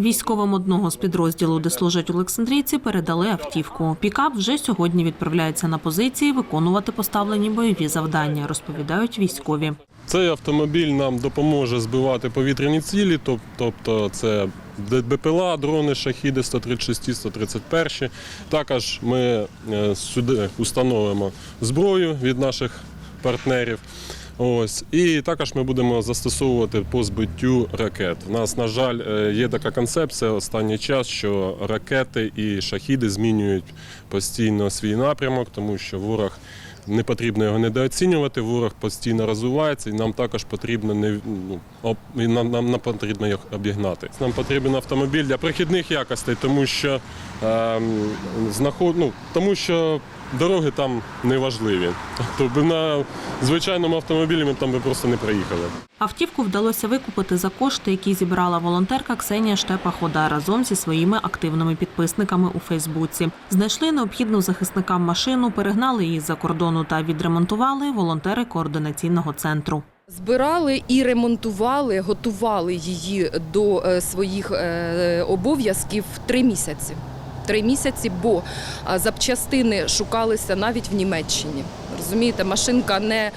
Військовим одного з підрозділу, де служать Олександрійці, передали автівку. Пікап вже сьогодні відправляється на позиції виконувати поставлені бойові завдання, розповідають військові. Цей автомобіль нам допоможе збивати повітряні цілі, тобто це БПЛА, дрони, шахіди 136, 131. Також ми е, сюди установимо зброю від наших партнерів. Ось і також ми будемо застосовувати по збиттю ракет. У нас, на жаль, е, є така концепція останній час, що ракети і шахіди змінюють постійно свій напрямок, тому що ворог не потрібно його недооцінювати. Ворог постійно розвивається, і нам також потрібно не ну, нам, нам, потрібно їх обігнати. Нам потрібен автомобіль для прохідних якостей, тому що знаход, ну, тому що дороги там не важливі. Тобто на звичайному автомобілі ми там би просто не проїхали. Автівку вдалося викупити за кошти, які зібрала волонтерка Ксенія Штепа-Хода разом зі своїми активними підписниками у Фейсбуці. Знайшли необхідну захисникам машину, перегнали її за кордону та відремонтували волонтери координаційного центру. Збирали і ремонтували, готували її до е, своїх е, обов'язків три місяці. Три місяці, бо запчастини шукалися навіть в Німеччині. Розумієте, машинка не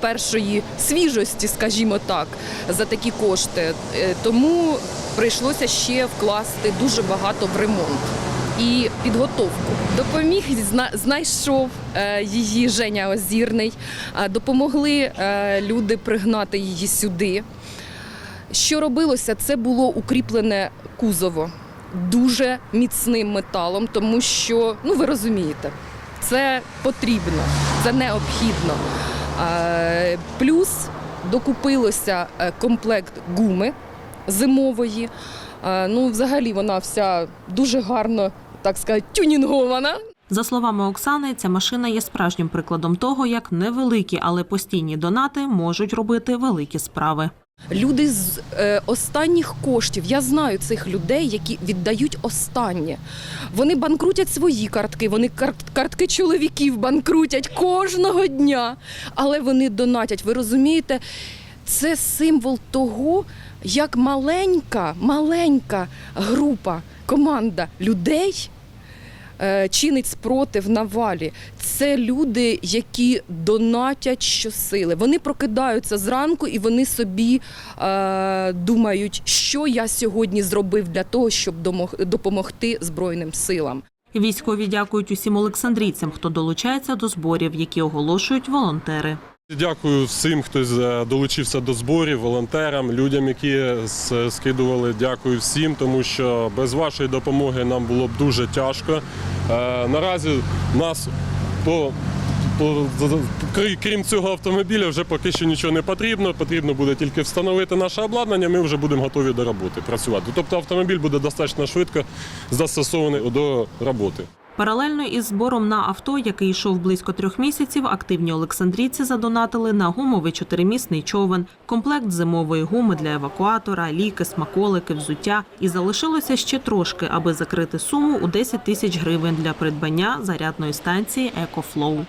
першої свіжості, скажімо так, за такі кошти. Е, Тому прийшлося ще вкласти дуже багато в ремонт і підготовку. Допоміг, знайшов е, її Женя Озірний, е, допомогли е, люди пригнати її сюди. Що робилося? Це було укріплене кузово дуже міцним металом, тому що, ну ви розумієте, це потрібно, це необхідно. Плюс докупилося е, комплект гуми зимової. Ну, взагалі, вона вся дуже гарно, так сказати, тюнінгована. За словами Оксани, ця машина є справжнім прикладом того, як невеликі, але постійні донати можуть робити великі справи. Люди з е, останніх коштів, я знаю цих людей, які віддають останнє. Вони банкрутять свої картки, вони кар- картки чоловіків банкрутять кожного дня. Але вони донатять. Ви розумієте, це символ того, як маленька, маленька група, команда людей чинить спротив навалі. Це люди, які донатять щосили. Вони прокидаються зранку і вони собі е, думають, що я сьогодні зробив для того, щоб допомогти Збройним силам. Військові дякують усім олександрійцям, хто долучається до зборів, які оголошують волонтери. Дякую всім, хто долучився до зборів, волонтерам, людям, які скидували. Дякую всім, тому що без вашої допомоги нам було б дуже тяжко. Е, Наразі нас по- крім цього автомобіля вже поки що нічого не потрібно. Потрібно буде тільки встановити наше обладнання. Ми вже будемо готові до роботи працювати. Тобто автомобіль буде достатньо швидко застосований до роботи. Паралельно із збором на авто, який йшов близько трьох місяців, активні олександрійці задонатили на гумовий чотиримісний човен, комплект зимової гуми для евакуатора, ліки, смаколики, взуття. І залишилося ще трошки, аби закрити суму у 10 тисяч гривень для придбання зарядної станції «Екофлоу».